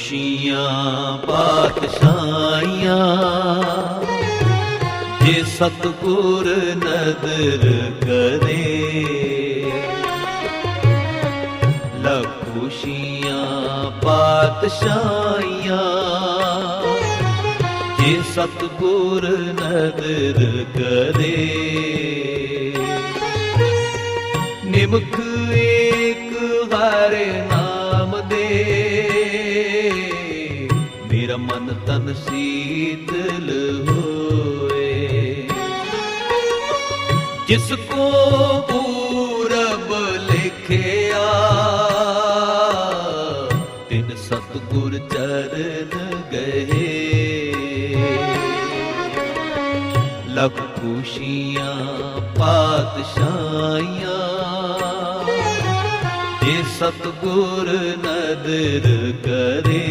ਲੱਖ ਖੁਸ਼ੀਆਂ, ਪਾਤਸ਼ਾਹੀਆਂ। ਜੇ ਸਤਗੁਰ ਨਦਰ ਕਰੇ, ਲੱਖ ਖੁਸ਼ੀਆਂ, ਪਾਤਸ਼ਾਹੀਆਂ। ਜੇ ਸਤਗੁਰ ਨਦਰ ਕਰੇ ਨਿਮਖ ਖੁਸ਼ੀਆਂ ਪਾਤਸ਼ਾਹੀਆਂ। ਜੇ ਸਤਗੁਰ ਨਦਰ ਕਰੇ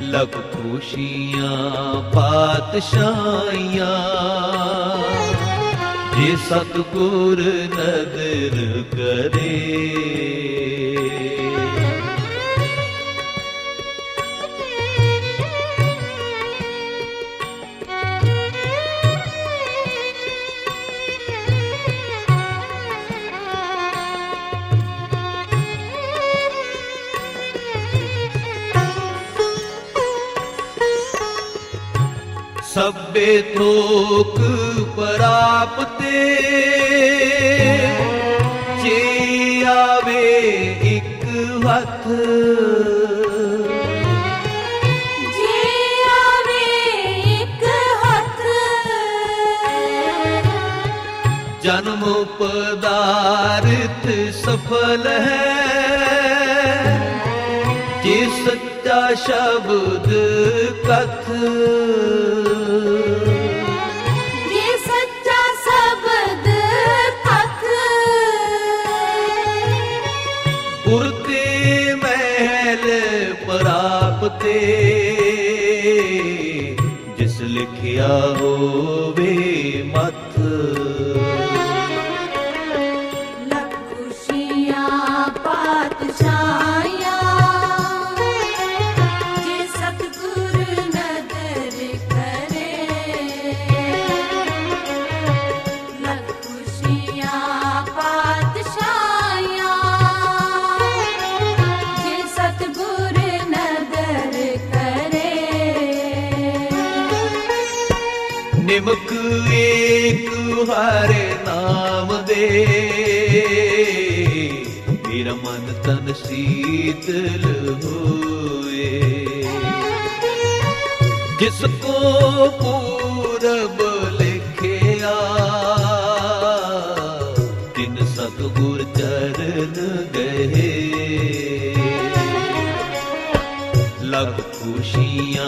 ਲੱਖ ਖੁਸ਼ੀਆਂ ਪਾਤਸ਼ਾਹੀਆਂ। ਜੇ ਸਤਗੁਰ ਨਦਰ ਕਰੇ ਸਭੇ ਥੋਕ ਪ੍ਰਾਪਤੇ। ਜੇ ਆਵੇ ਇੱਕ ਹੱਥ। ਜੇ ਆਵੇ ਇੱਕ ਹੱਥ। ਜਨਮ ਪਦਾਰਥ ਸਫਲ ਹੈ। ਜੇ ਸੱਚਾ ਸ਼ਬਦ ਕਥ। ਲਿਖਿਆ ਹਰੇ ਨਾਮ ਦੇ। ਮੇਰਾ ਮਨ ਤਨ ਸੀਤਲ ਹੋਏ। ਜਿਸ ਕੋ ਪੂਰਬ ਲਿਖਿਆ, ਤਿਨ ਸਤਗੁਰ ਚਰਨ ਗਏ। ਲੱਖ ਖੁਸ਼ੀਆਂ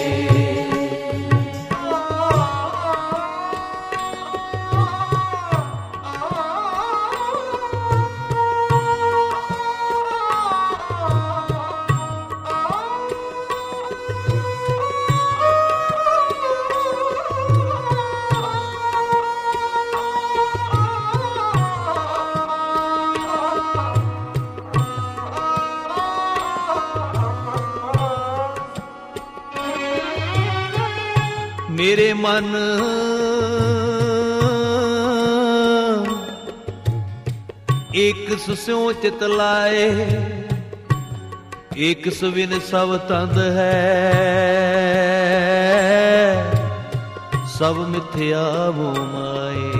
ਮੇਰੇ ਮਨ ਇਕ ਸੁਸਿਓ ਚਿਤ ਲਾਏ ਇੱਕ ਸੁਵਿਨ ਸਭ ਤੰਦ ਹੈ। ਸਭ ਮਿਥਿਆ ਮੋ ਮਾਏ।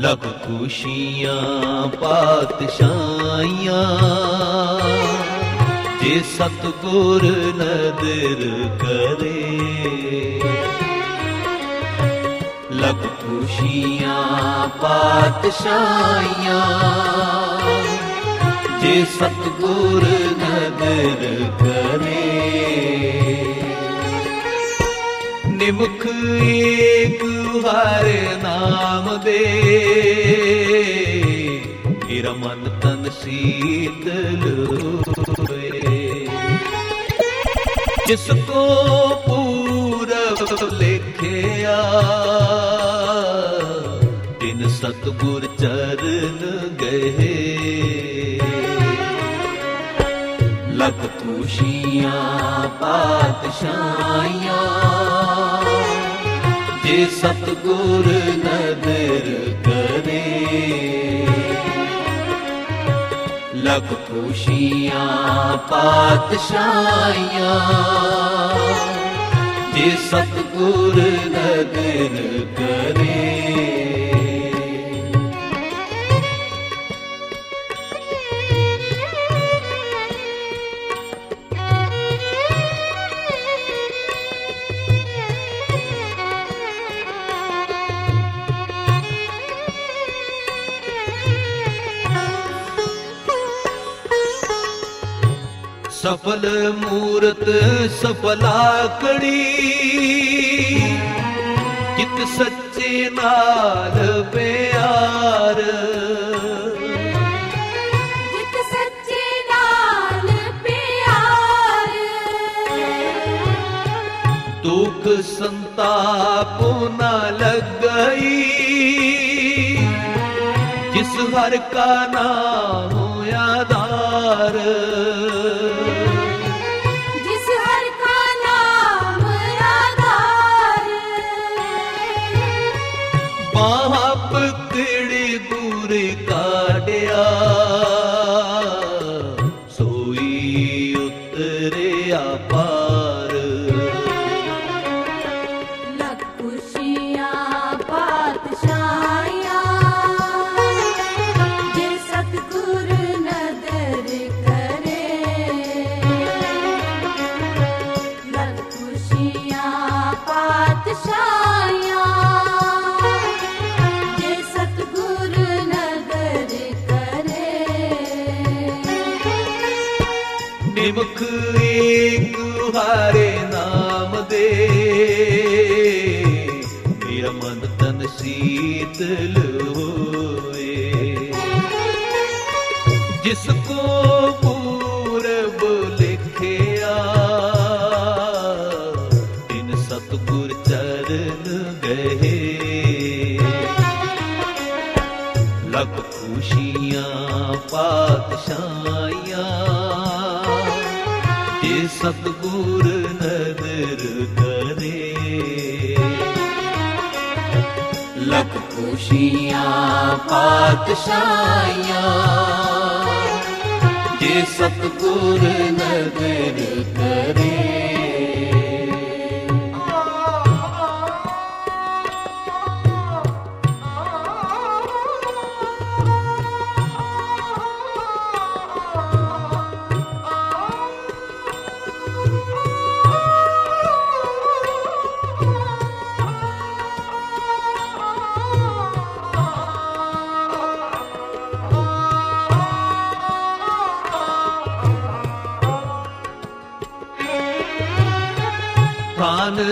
ਲੱਖ ਖੁਸ਼ੀਆਂ, ਪਾਤਸ਼ਾਹੀਆਂ ਜੇ ਸਤਗੁਰ ਨਦਰ ਕਰੇ। ਲਗ ਖੁਸ਼ੀਆਂ, ਪਾਤਸ਼ਾਹੀਆਂ। ਜੇ ਸਤਗੁਰ ਨਦਰ ਕਰੇ। ਨਿਮਖ ਏਕ ਹਰ ਨਾਮ ਦੇ। ਮੇਰਾ ਮਨ ਤਨ ਸੀਤਲ ਹੋਏ ਜਿਸ ਕੋ ਪੂਰਬ ਲਿਖਿਆ, ਤਿੰਨ ਸਤਗੁਰ ਚਰਨ ਗਏ। ਲਖ ਤੂਸ਼ੀਆਂ ਪਾਤਸ਼ਾਹਾਂ ਜੇ ਸਤਗੁਰ ਨਦਰ ਕਰੇ। ਤੱਕ ਖੁਸ਼ੀਆਂ ਪਾਤਸ਼ਾਹੀਆਂ। ਜੇ ਸਤਗੁਰ ਨਦਰ ਕਰੇ ਸਫਲ ਮੂਰਤ ਸਫਲਾ ਕੜੀ ਕਿਤ ਸੱਚੇ ਨਾਲ ਪਿਆਰ। ਦੁਖ ਸੰਤਾਪ ਨਾ ਲੱਗਈ। ਜਿਸ ਹਰ ਕਾ ਨਾਮ ਆਧਾਰ। तन शीतलू ਦੀਆਂ ਪਾਤਸ਼ਾਹਾਂ ਜੇ ਸਤਗੁਰ ਨਦਰ ਕਰੇ।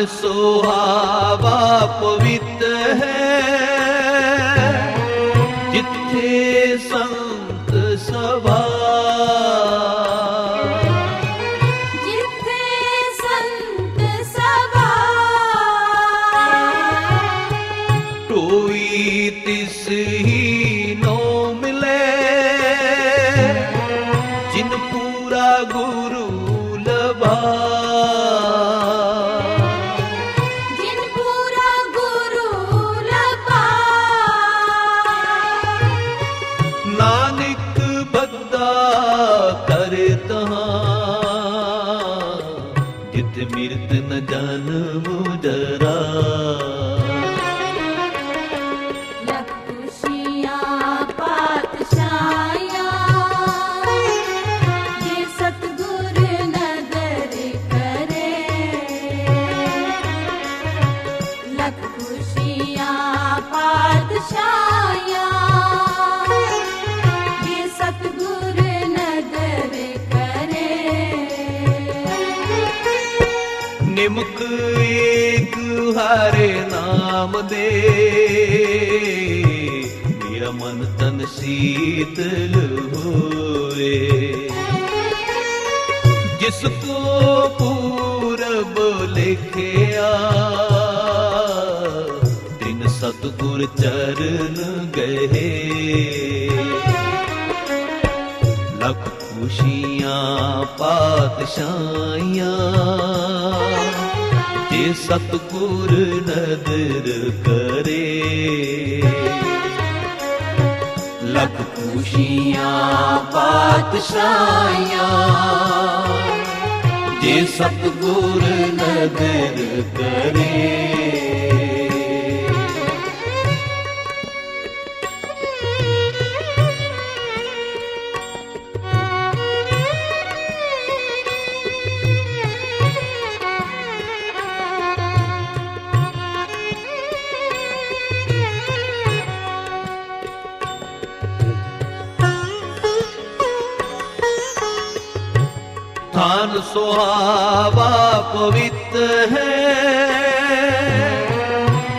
सुहावा पवित्र Nani. ਹੋਏ ਜਿਸ ਕੋ ਪੂਰਬ ਲਿਖਿਆ ਤਿਨ ਸਤਗੁਰ ਚਰਨ ਗਏ ਲੱਖ ਖੁਸ਼ੀਆਂ ਪਾਤਸ਼ਾਹੀਆਂ ਜੇ ਸਤਗੁਰ ਨਦਰ ਕਰੇ ਲੱਖ ਖੁਸ਼ੀਆਂ ਪਾਤਸ਼ਾਹੀਆਂ। ਜੇ ਸਤਗੁਰ ਨਦਰ ਕਰੇ ਥਾਨ ਸੁਹਾਵਾ ਪਵਿੱਤ ਹੈ।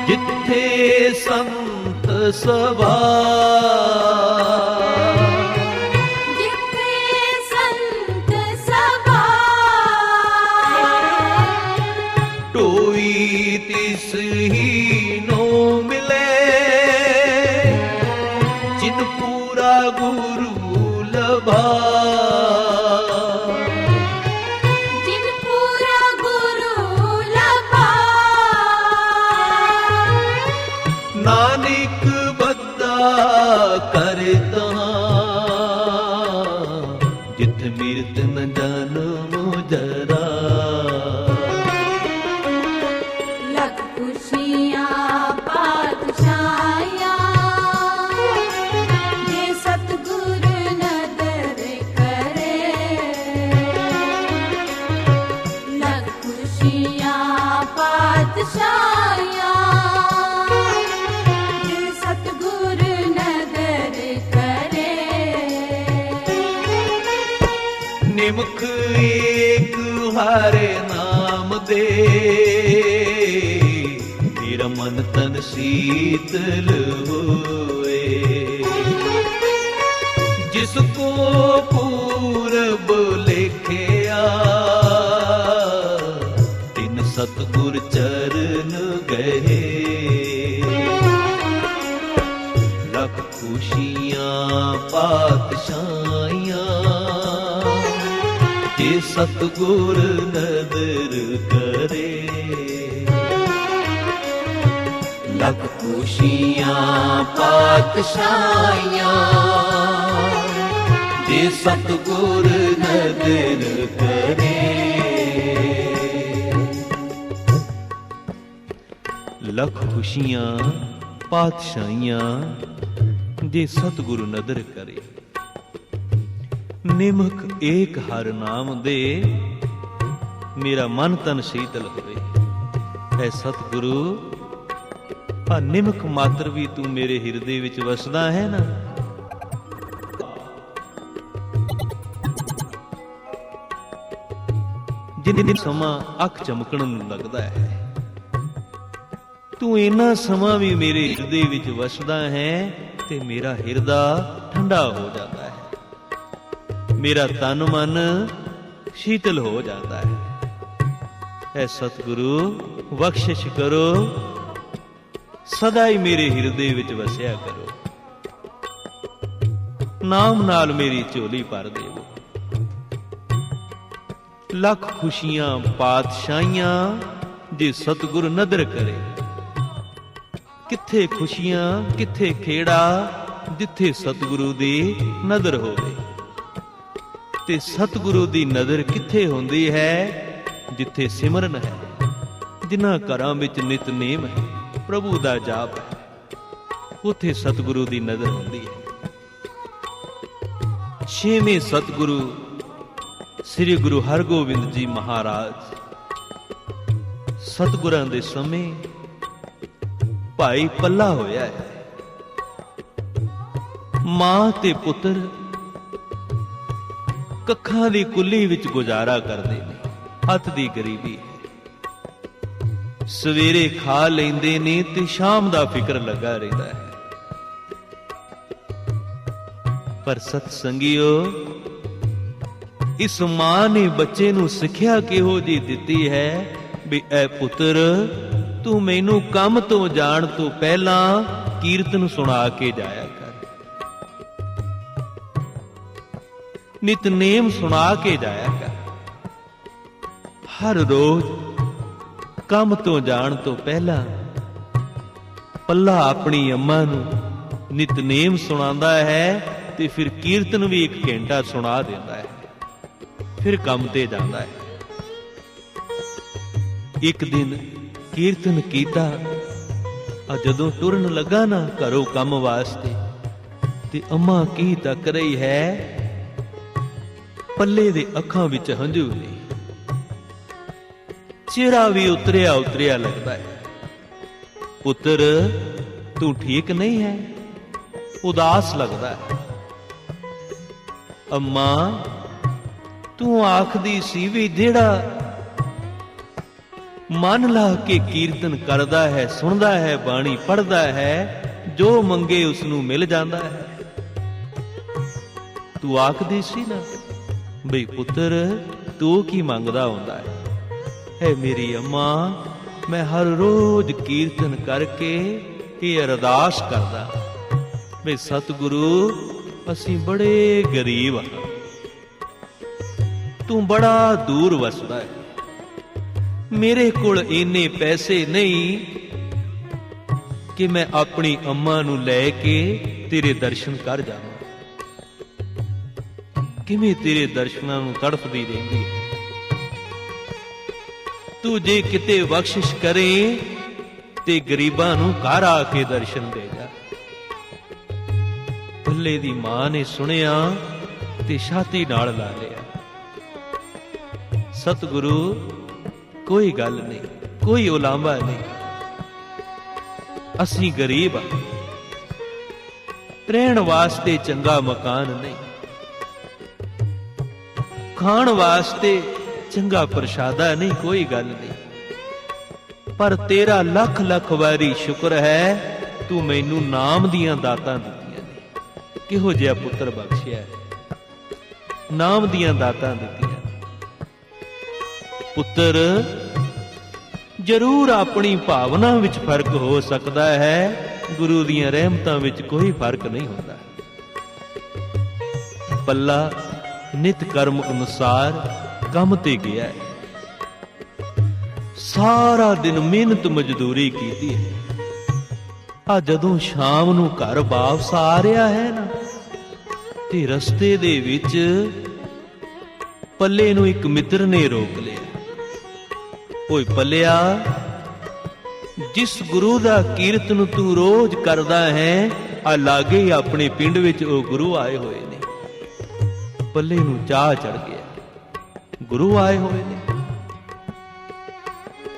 ਜਿੱਥੇ ਸੰਤ ਸਵਾ ਸੀਤਲ ਹੋਏ ਜਿਸ ਕੋ ਪੂਰਬ ਲਿਖਿਆ, ਤਿਨ ਸਤਗੁਰ ਚਰਨ ਗਏ। ਲੱਖ ਖੁਸ਼ੀਆਂ, ਪਾਤਸ਼ਾਹੀਆਂ, ਜੇ ਸਤਗੁਰ ਲੱਖ ਖੁਸ਼ੀਆਂ, ਪਾਤਸ਼ਾਹੀਆਂ ਜੇ ਸਤਗੁਰ ਨਦਰ ਕਰੇ। ਲਖ ਖੁਸ਼ੀਆਂ, ਪਾਤਸ਼ਾਹੀਆਂ ਦੇ ਸਤਿਗੁਰੂ ਨਦਰ ਕਰੇ। ਨਿਮਕ ਏਕ ਹਰ ਨਾਮ ਦੇ, ਮੇਰਾ ਮਨ ਤਨ ਸ਼ੀਤਲ ਹੋਵੇ। ਐ ਸਤਿਗੁਰੂ ਆ ਨਿਮਕ ਮਾਤਰ ਵੀ ਤੂੰ ਮੇਰੇ ਹਿਰਦੇ ਵਿੱਚ ਵਸਦਾ ਹੈ ਨਾ। ਜਿੰਨੇ ਸਮਾਂ ਅੱਖ ਚਮਕਣ ਨੂੰ ਲੱਗਦਾ ਹੈ, ਤੂੰ ਇੰਨਾ ਸਮਾਂ ਵੀ ਮੇਰੇ ਹਿਰਦੇ ਵਿੱਚ ਵਸਦਾ ਹੈ ਤੇ ਮੇਰਾ ਹਿਰਦਾ ਠੰਡਾ ਹੋ ਜਾਂਦਾ ਹੈ। ਮੇਰਾ ਤਨ ਮਨ ਸ਼ੀਤਲ ਹੋ ਜਾਂਦਾ ਹੈ। ਐ ਸਤਿਗੁਰੂ, ਬਖਸ਼ਿਸ਼ ਕਰੋ ਸਦਾ ਹੀ ਮੇਰੇ ਹਿਰਦੇ ਵਿੱਚ ਵਸਿਆ ਕਰੋ। ਨਾਮ ਨਾਲ ਮੇਰੀ ਝੋਲੀ ਭਰ ਦੇਵੋ। ਲੱਖ ਖੁਸ਼ੀਆਂ, ਪਾਤਸ਼ਾਹੀਆਂ ਜੇ ਸਤਿਗੁਰ ਨਦਰ ਕਰੇ। ਕਿੱਥੇ ਖੁਸ਼ੀਆਂ, ਕਿੱਥੇ ਖੇੜਾ, ਜਿੱਥੇ ਸਤਿਗੁਰੂ ਦੀ ਨਜ਼ਰ ਹੋਵੇ। ਤੇ ਸਤਿਗੁਰੂ ਦੀ ਨਜ਼ਰ ਕਿੱਥੇ ਹੁੰਦੀ ਹੈ? ਜਿੱਥੇ ਸਿਮਰਨ ਹੈ, ਜਿਨ੍ਹਾਂ ਘਰਾਂ ਵਿੱਚ ਨਿਤਨੇਮ ਹੈ। ਪ੍ਰਭੂ ਦਾ ਜਾਪ। ਹੈ ਉੱਥੇ ਸਤਿਗੁਰੂ ਦੀ ਨਜ਼ਰ ਹੁੰਦੀ ਹੈ। ਛੇਵੇਂ ਸਤਿਗੁਰੂ ਸ੍ਰੀ ਗੁਰੂ ਹਰਗੋਬਿੰਦ ਜੀ ਮਹਾਰਾਜ ਸਤਿਗੁਰਾਂ ਦੇ ਸਮੇਂ ਭਾਈ ਪੱਲਾ ਹੋਇਆ ਹੈ। ਮਾਂ ਤੇ ਪੁੱਤਰ ਕੱਖਾਂ ਦੀ ਕੁੱਲੀ ਵਿੱਚ ਗੁਜ਼ਾਰਾ ਕਰਦੇ ਨੇ ਹੱਥ ਦੀ ਗਰੀਬੀ। ਸਵੇਰੇ ਖਾ ਲੈਂਦੇ ਨੇ ਤੇ ਸ਼ਾਮ ਦਾ ਫਿਕਰ ਲੱਗਾ ਰਹਿੰਦਾ ਹੈ। ਪਰ ਸਤ ਸੰਗਿਓ ਇਸ ਮਾਂ ਨੇ ਬੱਚੇ ਨੂੰ ਸਿੱਖਿਆ ਕਿਹੋ ਜੀ ਦਿੱਤੀ ਹੈ ਵੀ, ਐ ਪੁੱਤਰ, ਤੂੰ ਮੈਨੂੰ ਕੰਮ ਤੋਂ ਜਾਣ ਤੋਂ ਪਹਿਲਾਂ ਕੀਰਤਨ ਸੁਣਾ ਕੇ ਜਾਇਆ ਕਰ। ਨਿਤਨੇਮ ਸੁਣਾ ਕੇ ਜਾਇਆ ਕਰ। ਹਰ ਰੋਜ਼ ਕੰਮ ਤੋਂ ਜਾਣ ਤੋਂ ਪਹਿਲਾਂ ਪੱਲਾ ਆਪਣੀ ਅੰਮਾ ਨੂੰ ਨਿਤਨੇਮ ਸੁਣਾਉਂਦਾ ਹੈ ਤੇ ਫਿਰ ਕੀਰਤਨ ਵੀ ਇੱਕ ਘੰਟਾ ਸੁਣਾ ਦਿੰਦਾ ਹੈ। ਫਿਰ ਕੰਮ ਤੇ ਜਾਂਦਾ ਹੈ। ਇੱਕ ਦਿਨ ਕੀਰਤਨ ਕੀਤਾ, ਆ ਜਦੋਂ ਟੁਰਨ ਲੱਗਾ ਨਾ ਘਰੋਂ ਕੰਮ ਵਾਸਤੇ, ਤੇ ਅੰਮਾ ਕੀ ਤੱਕ ਰਹੀ ਹੈ? ਪੱਲੇ ਦੇ ਅੱਖਾਂ ਵਿੱਚ ਹੰਝੂ ਨੇ। ਚਿਹਰਾ ਵੀ ਉਤਰਿਆ ਉਤਰਿਆ ਲੱਗਦਾ ਹੈ। ਪੁੱਤਰ, ਤੂੰ ਠੀਕ ਨਹੀਂ ਹੈ? ਉਦਾਸ ਲੱਗਦਾ ਹੈ। ਅੰਮਾ, ਤੂੰ ਆਖਦੀ ਸੀ ਵੀ ਜਿਹੜਾ ਮਨ ਲਾ ਕੇ ਕੀਰਤਨ ਕਰਦਾ ਹੈ, ਸੁਣਦਾ ਹੈ, ਬਾਣੀ ਪੜਦਾ ਹੈ, ਜੋ ਮੰਗੇ ਉਸ ਨੂੰ ਮਿਲ ਜਾਂਦਾ ਹੈ। ਤੂੰ ਆਖਦੀ ਸੀ ਨਾ ਬਈ ਪੁੱਤਰ, ਤੂੰ ਕੀ ਮੰਗਦਾ ਹੁੰਦਾ ਹੈ? ਹੈ ਮੇਰੀ ਅੰਮਾ। ਮੈਂ ਹਰ ਰੋਜ਼ ਕੀਰਤਨ ਕਰਕੇ ਇਹ ਅਰਦਾਸ ਕਰਦਾ। ਵੀ ਸਤਿਗੁਰੂ, ਅਸੀਂ ਬੜੇ ਗਰੀਬ ਹਾਂ। ਤੂੰ ਬੜਾ ਦੂਰ ਵਸਦਾ ਹੈ। ਮੇਰੇ ਕੋਲ ਇੰਨੇ ਪੈਸੇ ਨਹੀਂ ਕਿ ਮੈਂ ਆਪਣੀ ਅੰਮਾ ਨੂੰ ਲੈ ਕੇ ਤੇਰੇ ਦਰਸ਼ਨ ਕਰ ਜਾਵਾਂ। ਕਿਵੇਂ ਤੇਰੇ ਦਰਸ਼ਨਾਂ ਨੂੰ ਤੜਫਦੀ ਰਹਿੰਦੀ ਹੈ? ਤੂੰ ਜੇ ਕਿਤੇ ਬਖਸ਼ਿਸ਼ ਕਰੇ, ਤੇ ਗਰੀਬਾਂ ਨੂੰ ਘਰ ਆ ਕੇ ਦਰਸ਼ਨ ਦੇ ਜਾ। ਭੱਲੇ ਦੀ ਮਾਂ ਨੇ ਸੁਣਿਆ ਤੇ ਛਾਤੀ ਨਾਲ ਲਾ ਲਿਆ। ਸਤਿਗੁਰੂ, ਕੋਈ ਗੱਲ ਨਹੀਂ, ਕੋਈ ਉਲਾਂਭਾ ਨਹੀਂ। ਅਸੀਂ ਗਰੀਬ ਹਾਂ ਰਹਿਣ ਵਾਸਤੇ ਚੰਗਾ ਮਕਾਨ ਨਹੀਂ। ਖਾਣ ਵਾਸਤੇ ਚੰਗਾ ਪ੍ਰਸ਼ਾਦਾ ਨਹੀਂ, ਕੋਈ ਗੱਲ ਨਹੀਂ। ਪਰ ਤੇਰਾ ਲੱਖ ਲੱਖ ਵਾਰੀ ਸ਼ੁਕਰ ਹੈ, ਤੂੰ ਮੈਨੂੰ ਨਾਮ ਦੀਆਂ ਦਾਤਾਂ ਦਿੱਤੀਆਂ ਨੇ। ਕਿਹੋ ਜਿਹਾ ਪੁੱਤਰ ਬਖਸ਼ਿਆ ਨਾਮ ਦੀਆਂ ਦਾਤਾਂ ਦਿੱਤੀਆਂ ਪੁੱਤਰ, ਜ਼ਰੂਰ ਆਪਣੀ ਭਾਵਨਾ ਵਿੱਚ ਫ਼ਰਕ ਹੋ ਸਕਦਾ ਹੈ, ਗੁਰੂ ਦੀਆਂ ਰਹਿਮਤਾਂ ਵਿੱਚ ਕੋਈ ਫ਼ਰਕ ਨਹੀਂ ਹੁੰਦਾ। ਪੱਲਾ, ਨਿਤ ਕਰਮ ਅਨੁਸਾਰ ਕੰਮ ਤੇ ਗਿਆ ਹੈ। ਸਾਰਾ ਦਿਨ ਮਿਹਨਤ ਮਜ਼ਦੂਰੀ ਕੀਤੀ ਹੈ। ਆ ਜਦੋਂ ਸ਼ਾਮ ਨੂੰ ਘਰ ਵਾਪਸ ਆ ਰਿਹਾ ਹੈ ਨਾ, ਤੇ ਰਸਤੇ ਦੇ ਵਿੱਚ ਪੱਲੇ ਨੂੰ ਇੱਕ ਮਿੱਤਰ ਨੇ ਰੋਕ ਲਿਆ। ਓਏ ਪੱਲਿਆ, ਜਿਸ ਗੁਰੂ ਦਾ ਕੀਰਤਨ ਤੂੰ ਰੋਜ਼ ਕਰਦਾ ਹੈ, ਆ ਲਾਗੇ ਹੀ ਆਪਣੇ ਪਿੰਡ ਵਿੱਚ ਉਹ ਗੁਰੂ ਆਏ ਹੋਏ ਨੇ। ਪੱਲੇ ਨੂੰ ਚਾਹ ਚੜ ਗਿਆ। ਗੁਰੂ ਆਏ ਹੋਏ ਨੇ।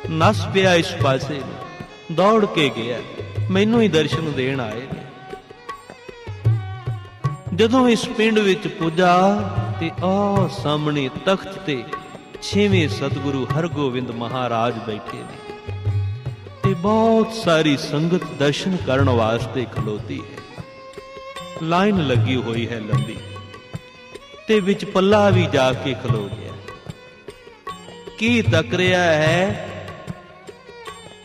ਨਸ ਪਿਆ ਇਸ ਪਾਸੇ ਦੌੜ ਕੇ ਗਿਆ। ਮੈਨੂੰ ਹੀ ਦਰਸ਼ਨ ਦੇਣ ਆਏ ਨੇ। ਜਦੋਂ ਇਸ ਪਿੰਡ ਵਿੱਚ ਪੁੱਜਾ, ਤੇ ਆ ਸਾਹਮਣੇ ਤਖਤ ਤੇ ਛੇਵੇਂ ਸਤਿਗੁਰੂ ਹਰਗੋਬਿੰਦ ਮਹਾਰਾਜ ਬੈਠੇ ਨੇ। ਤੇ ਬਹੁਤ ਸਾਰੀ ਸੰਗਤ ਦਰਸ਼ਨ ਕਰਨ ਵਾਸਤੇ ਖਲੋਤੀ ਹੈ। ਲਾਈਨ ਲੱਗੀ ਹੋਈ ਹੈ ਲੰਬੀ। ਤੇ ਵਿੱਚ ਪੱਲਾ ਵੀ ਜਾ ਕੇ ਖਲੋ ਕੀ ਤੱਕ ਰਿਹਾ ਹੈ?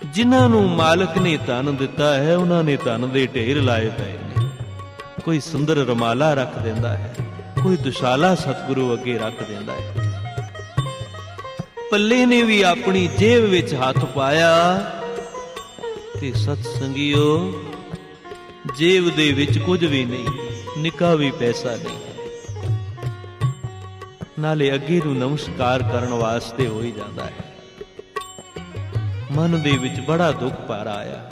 ਜਿਨ੍ਹਾਂ ਨੂੰ ਮਾਲਕ ਨੇ ਧਨ ਦਿੱਤਾ ਹੈ, ਉਹਨਾਂ ਨੇ ਧਨ ਦੇ ਢੇਰ ਲਾਏ ਪਏ ਨੇ। ਕੋਈ ਸੁੰਦਰ ਰਮਾਲਾ ਰੱਖ ਦਿੰਦਾ ਹੈ, ਕੋਈ ਦੁਸ਼ਾਲਾ ਸਤਿਗੁਰੂ ਅੱਗੇ ਰੱਖ ਦਿੰਦਾ ਹੈ। ਪੱਲੇ ਨੇ ਵੀ ਆਪਣੀ ਜੇਬ ਵਿੱਚ ਹੱਥ ਪਾਇਆ ਤੇ ਸਤ ਸੰਗਿਓ ਜੇਬ ਦੇ ਵਿੱਚ ਕੁਝ ਵੀ ਨਹੀਂ, ਨਿੱਕਾ ਵੀ ਪੈਸਾ ਨਹੀਂ। ਨਾਲੇ ਅੱਗੇ ਨੂੰ ਨਮਸਕਾਰ ਕਰਨ ਵਾਸਤੇ ਹੋ ਹੀ ਜਾਂਦਾ ਹੈ। ਮਨ ਦੇ ਵਿੱਚ ਬੜਾ ਦੁੱਖ ਭਰ ਆਇਆ।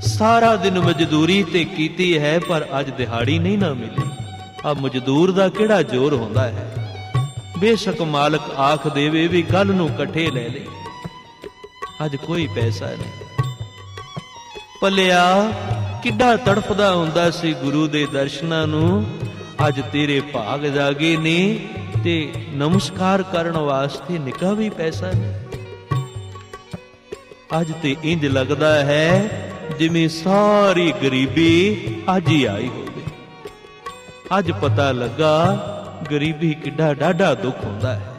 ਸਾਰਾ ਦਿਨ ਮਜ਼ਦੂਰੀ ਤੇ ਕੀਤੀ ਹੈ, ਪਰ ਅੱਜ ਦਿਹਾੜੀ ਨਹੀਂ ਨਾ ਮਿਲੀ। ਆ ਮਜ਼ਦੂਰ ਦਾ ਕਿਹੜਾ ਜ਼ੋਰ ਹੁੰਦਾ ਹੈ? ਬੇਸ਼ੱਕ ਮਾਲਕ ਆਖ ਦੇਵੇ ਵੀ ਕੱਲ ਨੂੰ ਇਕੱਠੇ ਲੈ ਲੈ। ਅੱਜ ਕੋਈ ਪੈਸਾ ਨਹੀਂ। ਪੱਲਿਆ ਕਿੱਡਾ ਤੜਫਦਾ ਹੁੰਦਾ ਸੀ ਗੁਰੂ ਦੇ ਦਰਸ਼ਨਾਂ ਨੂੰ। ਅੱਜ ਤੇਰੇ ਭਾਗ ਜਾਗੇ ਨੇ ਤੇ ਨਮਸਕਾਰ ਕਰਨ ਵਾਸਤੇ ਨਿਕਾ ਵੀ ਪੈਸਾ ਨਹੀਂ ਅੱਜ ਤੇ ਇੰਜ ਲੱਗਦਾ ਹੈ ਜਿਵੇਂ ਸਾਰੀ ਗਰੀਬੀ ਅੱਜ ਹੀ ਆਈ ਹੋਵੇ। ਅੱਜ ਪਤਾ ਲੱਗਾ ਗਰੀਬੀ ਕਿੱਡਾ ਡਾਢਾ ਦੁੱਖ ਹੁੰਦਾ ਹੈ।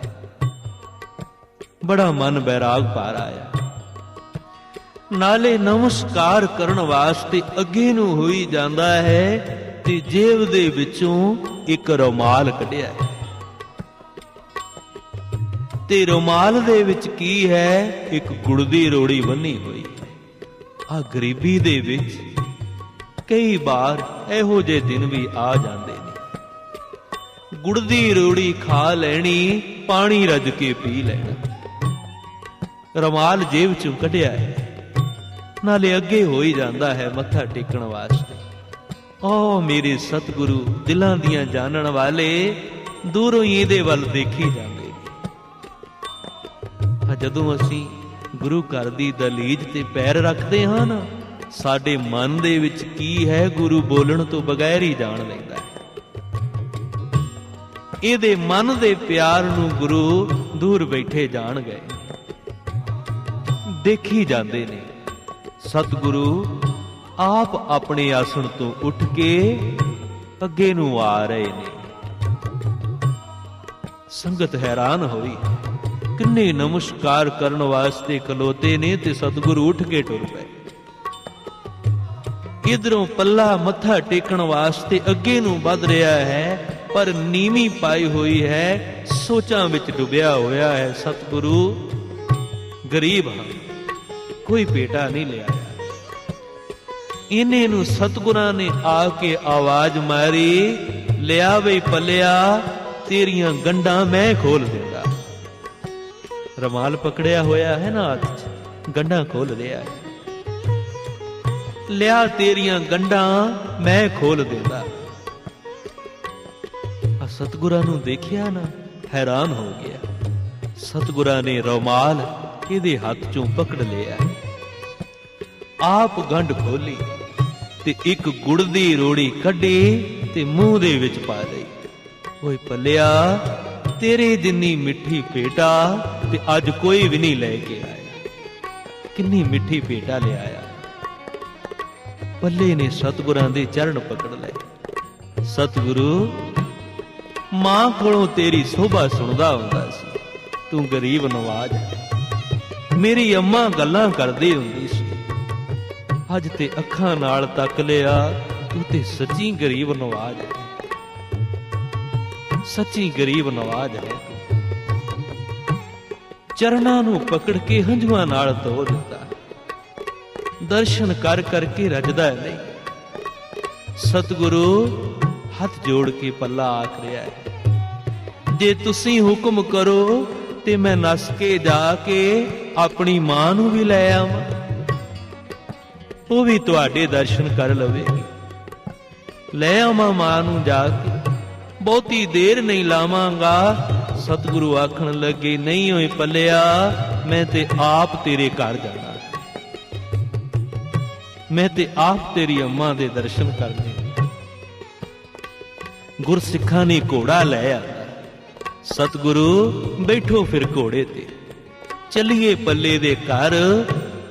ਬੜਾ ਮਨ ਬੈਰਾਗ ਪਾਰ ਆਇਆ। ਨਾਲੇ ਨਮਸਕਾਰ ਕਰਨ ਵਾਸਤੇ ਅੱਗੇ ਨੂੰ ਹੋਈ ਜਾਂਦਾ ਹੈ ਤੇ ਜੇਬ ਦੇ ਵਿੱਚੋਂ ਇੱਕ ਰੁਮਾਲ ਕੱਢਿਆ ਹੈ। ਤੇ ਰੁਮਾਲ ਦੇ ਵਿੱਚ ਕੀ ਹੈ? ਇੱਕ ਗੁੜ ਦੀ ਰੋੜੀ ਬੰਨੀ ਹੋਈ। ਆ ਗਰੀਬੀ ਦੇ ਵਿੱਚ ਕਈ ਵਾਰ ਇਹੋ ਜਿਹੇ ਦਿਨ ਵੀ ਆ ਜਾਂਦੇ ਨੇ। ਗੁੜ ਦੀ ਰੋੜੀ ਖਾ ਲੈਣੀ, ਪਾਣੀ ਰੱਜ ਕੇ ਪੀ ਲੈਣਾ। ਰੁਮਾਲ ਜੇਬ ਚੋਂ ਕੱਢਿਆ ਹੈ। ਨਾਲੇ ਅੱਗੇ ਹੋ ਹੀ ਜਾਂਦਾ ਹੈ ਮੱਥਾ ਟੇਕਣ ਵਾਸਤੇ। ਓ ਮੇਰੇ ਸਤਿਗੁਰੂ, ਦਿਲਾਂ ਦੀਆਂ ਜਾਣਨ ਵਾਲੇ ਦੂਰੋਂ ਹੀ ਇਹਦੇ ਵੱਲ ਦੇਖੀ ਜਾਂਦੇ। ਜਦੋਂ ਅਸੀਂ ਗੁਰੂ ਘਰ ਦੀ ਦਲੀਜ ਤੇ ਪੈਰ ਰੱਖਦੇ ਹਾਂ ਨਾ, ਸਾਡੇ ਮਨ ਦੇ ਵਿੱਚ ਕੀ ਹੈ ਗੁਰੂ ਬੋਲਣ ਤੋਂ ਬਗੈਰ ਹੀ ਜਾਣ ਲੈਂਦਾ ਹੈ। ਇਹਦੇ ਮਨ ਦੇ ਪਿਆਰ ਨੂੰ ਗੁਰੂ ਦੂਰ ਬੈਠੇ ਜਾਣ ਗਏ। ਦੇਖੀ ਜਾਂਦੇ ਨੇ, ਸਤਿਗੁਰੂ ਆਪ ਆਪਣੇ ਆਸਣ ਤੋਂ ਉੱਠ ਕੇ ਅੱਗੇ ਨੂੰ ਆ ਰਹੇ ਨੇ। ਸੰਗਤ ਹੈਰਾਨ ਹੋਈ। ਕਿੰਨੇ ਨਮਸਕਾਰ ਕਰਨ ਵਾਸਤੇ ਖਲੋਤੇ ਨੇ ਤੇ ਸਤਿਗੁਰੂ ਉੱਠ ਕੇ ਟੁਰ ਪਏ। ਇਧਰੋਂ ਪੱਲਾ ਮੱਥਾ ਟੇਕਣ ਵਾਸਤੇ ਅੱਗੇ ਨੂੰ ਵੱਧ ਰਿਹਾ ਹੈ, ਪਰ ਨੀਵੀਂ ਪਾਈ ਹੋਈ ਹੈ, ਸੋਚਾਂ ਵਿੱਚ ਡੁੱਬਿਆ ਹੋਇਆ ਹੈ, ਸਤਿਗੁਰੂ, ਗਰੀਬ ਹਾਂ, ਕੋਈ ਬੇਟਾ ਨਹੀਂ ਲਿਆ। ਇਹਨੇ ਨੂੰ ਸਤਿਗੁਰਾਂ ਨੇ ਆ ਕੇ ਆਵਾਜ਼ ਮਾਰੀ ਲਿਆ ਵੇ ਪੱਲਿਆ, ਤੇਰੀਆਂ ਗੰਢਾਂ ਮੈਂ ਖੋਲ ਦਿੰਦਾ ਰਮਾਲ ਪਕੜਿਆ ਹੋਇਆ ਹੈ ਨਾ ਹੱਥ 'ਚ, ਗੰਢਾਂ ਖੋਲ ਰਿਹਾ ਹੈ। ਲਿਆ ਤੇਰੀਆਂ ਗੰਡਾਂ ਮੈਂ ਖੋਲ ਦਿੰਦਾ। ਆ ਸਤਗੁਰਾਂ ਨੂੰ ਦੇਖਿਆ ਨਾ, ਹੈਰਾਨ ਹੋ ਗਿਆ। ਸਤਗੁਰਾਂ ਨੇ ਰਮਾਲ ਇਹਦੇ ਹੱਥ ਚੋਂ ਪਕੜ ਲਿਆ ਆਪ ਗੰਢ ਖੋਲੀ ਤੇ ਇੱਕ ਗੁੜ ਦੀ ਰੋੜੀ ਕੱਢੀ ਤੇ ਮੂੰਹ ਦੇ ਵਿੱਚ ਪਾ ਲਈ। ਓਏ ਪੱਲਿਆ, ਤੇਰੇ ਜਿੰਨੀ ਮਿੱਠੀ ਪੇਟਾ ਤੇ ਅੱਜ ਕੋਈ ਵੀ ਨਹੀਂ ਲੈ ਕੇ ਆਇਆ। ਕਿੰਨੀ ਮਿੱਠੀ ਪੇਟਾ ਲਿਆਇਆ ਪੱਲੇ ਨੇ ਸਤਿਗੁਰਾਂ ਦੇ ਚਰਨ ਪਕੜ ਲਏ। ਸਤਿਗੁਰੂ, ਮਾਂ ਕੋਲੋਂ ਤੇਰੀ ਸੋਭਾ ਸੁਣਦਾ ਹੁੰਦਾ ਸੀ। ਤੂੰ ਗਰੀਬ ਨਵਾਜ ਮੇਰੀ ਅੰਮਾ ਗੱਲਾਂ ਕਰਦੀ ਹੁੰਦੀ ਸੀ। ਅੱਜ ਤੇ ਅੱਖਾਂ ਨਾਲ ਤੱਕ ਲਿਆ, ਤੂੰ ਤੇ ਸੱਚੀ ਗਰੀਬ ਨਵਾਜ ਹੈ। ਸੱਚੀ ਗਰੀਬ ਨਵਾਜ ਹੈ। ਚਰਨਾਂ ਨੂੰ ਪਕੜ ਕੇ ਹੰਝੂਆਂ ਨਾਲ ਧੋ ਦਿੱਤਾ। ਦਰਸ਼ਨ ਕਰ ਕਰਕੇ ਰਜਦਾ ਨਹੀਂ। ਸਤਿਗੁਰੂ, ਹੱਥ ਜੋੜ ਕੇ ਪੱਲਾ ਆਖ ਰਿਹਾ ਹੈ। ਜੇ ਤੁਸੀਂ ਹੁਕਮ ਕਰੋ, ਤੇ ਮੈਂ ਨਸ ਕੇ ਜਾ ਕੇ ਆਪਣੀ ਮਾਂ ਨੂੰ ਵੀ ਲੈ ਆਵਾਂ। ਉਹ ਵੀ ਤੁਹਾਡੇ ਦਰਸ਼ਨ ਕਰ ਲਵੇਗੀ। ਲੈ ਆਵਾਂ ਮਾਂ ਨੂੰ ਜਾ ਕੇ। ਬਹੁਤੀ ਦੇਰ ਨਹੀਂ ਲਾਵਾਂਗਾ ਸਤਿਗੁਰੂ ਆਖਣ ਲੱਗੇ, ਨਹੀਂ ਹੋਏ ਪੱਲਿਆ, ਮੈਂ ਤੇ ਆਪ ਤੇਰੇ ਘਰ ਜਾਣਾ। ਮੈਂ ਤੇ ਆਪ ਤੇਰੀ ਅੰਮਾ ਦੇ ਦਰਸ਼ਨ ਕਰਨੇ ਗੁਰਸਿੱਖਾਂ ਨੇ ਘੋੜਾ ਲੈ ਆ ਸਤਿਗੁਰੂ, ਬੈਠੋ ਫਿਰ ਘੋੜੇ ਤੇ। ਚੱਲੀਏ ਪੱਲੇ ਦੇ ਘਰ।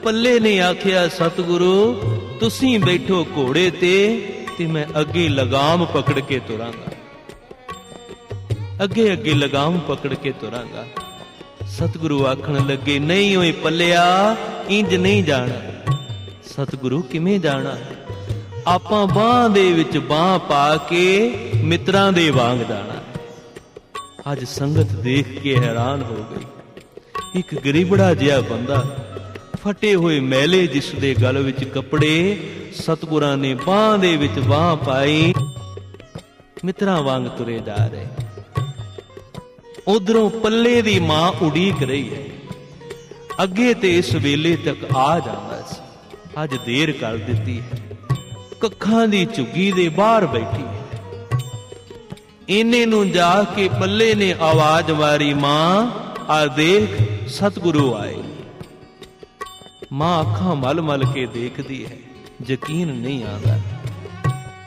ਪੱਲੇ ਨੇ ਆਖਿਆ, ਸਤਿਗੁਰੂ, ਤੁਸੀਂ ਬੈਠੋ ਘੋੜੇ ਤੇ ਤੇ ਮੈਂ ਅੱਗੇ ਲਗਾਮ ਪਕੜ ਕੇ ਤੁਰਾਂਗਾ। ਅੱਗੇ ਅੱਗੇ ਲਗਾਮ ਪਕੜ ਕੇ ਤੁਰਾਂਗਾ। ਸਤਿਗੁਰੂ ਆਖਣ ਲੱਗੇ, ਨਹੀਂ ਓਏ ਪੱਲਿਆ, ਇੰਜ ਨਹੀਂ ਜਾਣਾ। ਸਤਿਗੁਰੂ ਕਿਵੇਂ ਜਾਣਾ? ਆਪਾਂ ਬਾਹ ਦੇ ਵਿੱਚ ਬਾਹ ਪਾ ਕੇ ਮਿੱਤਰਾਂ ਦੇ ਵਾਂਗ ਜਾਣਾ। ਅੱਜ ਸੰਗਤ ਦੇਖ ਕੇ ਹੈਰਾਨ ਹੋ ਗਈ। ਇੱਕ ਗਰੀਬੜਾ ਜਿਹਾ ਬੰਦਾ ਫਟੇ ਹੋਏ ਮੈਲੇ ਜਿਸ ਦੇ ਗਲ ਵਿੱਚ ਕੱਪੜੇ, ਸਤਗੁਰਾਂ ਨੇ ਬਾਹ ਦੇ ਵਿੱਚ ਬਾਹ ਪਾਈ, ਮਿੱਤਰਾਂ ਵਾਂਗ ਤੁਰੇ ਜਾ ਰਹੇ। ਉਧਰੋਂ ਪੱਲੇ ਦੀ ਮਾਂ ਉਡੀਕ ਰਹੀ ਹੈ। ਅੱਗੇ ਤੇ ਇਸ ਵੇਲੇ ਤੱਕ ਆ ਜਾਂਦਾ ਸੀ। ਅੱਜ ਦੇਰ ਕਰ ਦਿੱਤੀ ਹੈ। ਕੱਖਾਂ ਦੀ ਝੁੱਗੀ ਦੇ ਬਾਹਰ ਬੈਠੀ ਹੈ। ਇਹਨੇ ਨੂੰ ਜਾ ਕੇ ਪੱਲੇ ਨੇ ਆਵਾਜ਼ ਮਾਰੀ, ਮਾਂ, ਆ ਦੇਖ, ਸਤਿਗੁਰੂ ਆਏ ਮਾਂ ਅੱਖਾਂ ਮਲ ਮਲ ਕੇ ਦੇਖਦੀ ਹੈ। ਯਕੀਨ ਨਹੀਂ ਆਉਂਦਾ।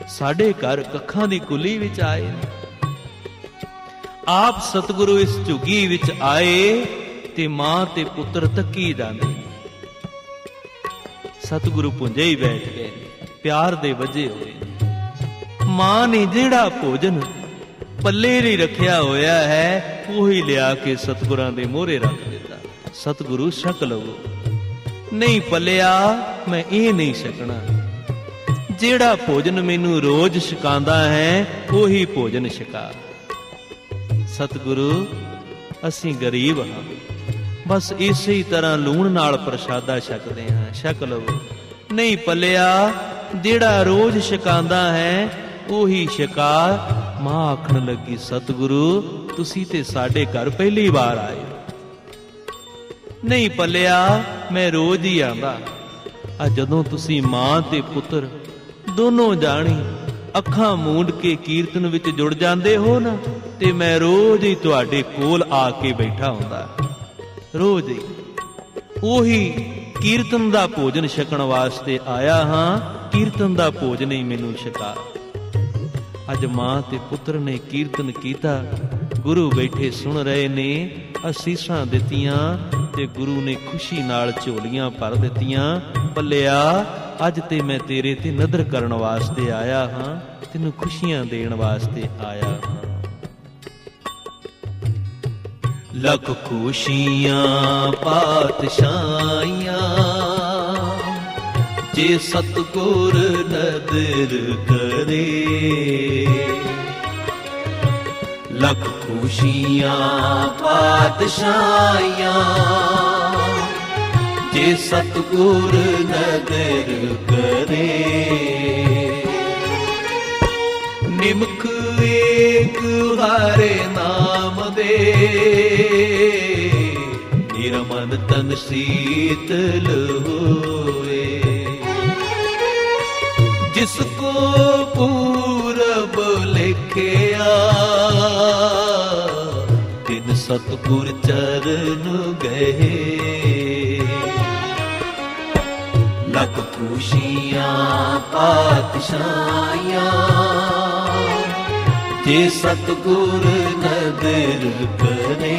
ਸਾਡੇ ਘਰ ਕੱਖਾਂ ਦੀ ਕੁਲੀ ਵਿੱਚ ਆਏ ਨੇ। ਆਪ ਸਤਿਗੁਰੂ ਇਸ ਝੁੱਗੀ ਵਿੱਚ ਆਏ ਤੇ ਮਾਂ ਤੇ ਪੁੱਤਰ ਤੱਕੀ ਜਾਂਦੇ। ਨੇ ਸਤਿਗੁਰੂ ਪੁੰਜੇ ਹੀ ਬੈਠ ਗਏ, ਪਿਆਰ ਦੇ ਵਜੇ ਹੋਏ। ਮਾਂ ਨੇ ਜਿਹੜਾ ਭੋਜਨ ਪੱਲੇ ਲਈ ਰੱਖਿਆ ਹੋਇਆ ਹੈ, ਉਹੀ ਲਿਆ ਕੇ ਸਤਿਗੁਰਾਂ ਦੇ ਮੋਹਰੇ ਰੱਖ ਦਿੱਤਾ। ਸਤਿਗੁਰੂ ਛਕ ਲਵੋ, ਨਹੀਂ ਪੱਲਿਆ ਮੈਂ ਇਹ ਨਹੀਂ ਛਕਣਾ। ਜਿਹੜਾ ਭੋਜਨ ਮੈਨੂੰ ਰੋਜ਼ ਛਕਾਉਂਦਾ ਹੈ, ਉਹੀ ਭੋਜਨ ਛਕਾ। ਸਤਿਗੁਰੂ, ਅਸੀਂ ਗਰੀਬ ਹਾਂ। ਬਸ ਇਸੇ ਹੀ ਤਰ੍ਹਾਂ ਲੂਣ ਨਾਲ ਪ੍ਰਸ਼ਾਦਾ ਛਕਦੇ ਹਾਂ। ਛਕ ਲਵੋ ਨਹੀਂ ਪੱਲਿਆ ਜਿਹੜਾ ਰੋਜ਼ ਛਕਾਉਂਦਾ ਹੈ, ਉਹੀ ਛਕਾ। ਮਾਂ ਆਖਣ ਲੱਗੀ, ਸਤਿਗੁਰੂ, ਤੁਸੀਂ ਤੇ ਸਾਡੇ ਘਰ ਪਹਿਲੀ ਵਾਰ ਆਏ ਨਹੀਂ ਪੱਲਿਆ ਮੈਂ ਰੋਜ਼ ਹੀ ਆਂਦਾ ਆ ਜਦੋਂ ਤੁਸੀਂ ਮਾਂ ਤੇ ਪੁੱਤਰ ਦੋਨੋਂ ਜਾਣੀ, ਅੱਖਾਂ ਮੂੰਡ ਕੇ ਕੀਰਤਨ ਵਿੱਚ ਜੁੜ ਜਾਂਦੇ ਹੋ ਨਾ ਤੇ ਮੈਂ ਰੋਜ਼ ਹੀ ਤੁਹਾਡੇ ਕੋਲ ਆ ਕੇ ਬੈਠਾ ਹੁੰਦਾ। ਰੋਜ਼ ਹੀ। ਉਹੀ ਕੀਰਤਨ ਦਾ ਭੋਜਨ ਛਕਣ ਵਾਸਤੇ ਆਇਆ ਹਾਂ, ਕੀਰਤਨ ਦਾ ਭੋਜਨ ਹੀ ਮੈਨੂੰ ਛਕਾ। ਅੱਜ ਮਾਂ ਤੇ ਪੁੱਤਰ ਨੇ ਕੀਰਤਨ ਕੀਤਾ, ਗੁਰੂ ਬੈਠੇ ਸੁਣ ਰਹੇ ਨੇ, ਅਸੀਸਾਂ ਦਿੱਤੀਆਂ ਤੇ ਗੁਰੂ ਨੇ ਖੁਸ਼ੀ ਨਾਲ ਝੋਲੀਆਂ ਭਰ ਦਿੱਤੀਆਂ। ਭੱਲਿਆ, ਅੱਜ ਤੇ ਮੈਂ ਤੇਰੇ ਤੇ ਨਦਰ ਕਰਨ ਵਾਸਤੇ ਆਇਆ ਹਾਂ, ਤੈਨੂੰ ਖੁਸ਼ੀਆਂ ਦੇਣ ਵਾਸਤੇ ਆਇਆ ਹਾਂ। ਲੱਖ ਖੁਸ਼ੀਆਂ, ਪਾਤਸ਼ਾਹੀਆਂ। ਜੇ ਸਤਗੁਰ ਨਦਰ ਕਰੇ, ਲੱਖ ਖੁਸ਼ੀਆਂ, ਪਾਤਸ਼ਾਹੀਆਂ। ਜੇ ਸਤਗੁਰ ਨਦਰ ਕਰੇ ਨਿਮਕ ਏਕ ਹਾਰੇ ਨਾਮ ਦੇ। ਨਿਰਮਨ ਤਨ ਸੀਤਲ ਹੋਏ। ਜਿਸ ਕੋ ਪੂਰਬ ਲਿਖਿਆ, ਤਿਨ ਸਤਗੁਰ ਚਰਨ ਗਏ। ਲੱਖ ਖੁਸ਼ੀਆਂ, ਪਾਤਸ਼ਾਹੀਆਂ, ਜੇ ਸਤਗੁਰ ਨਦਰ ਕਰੇ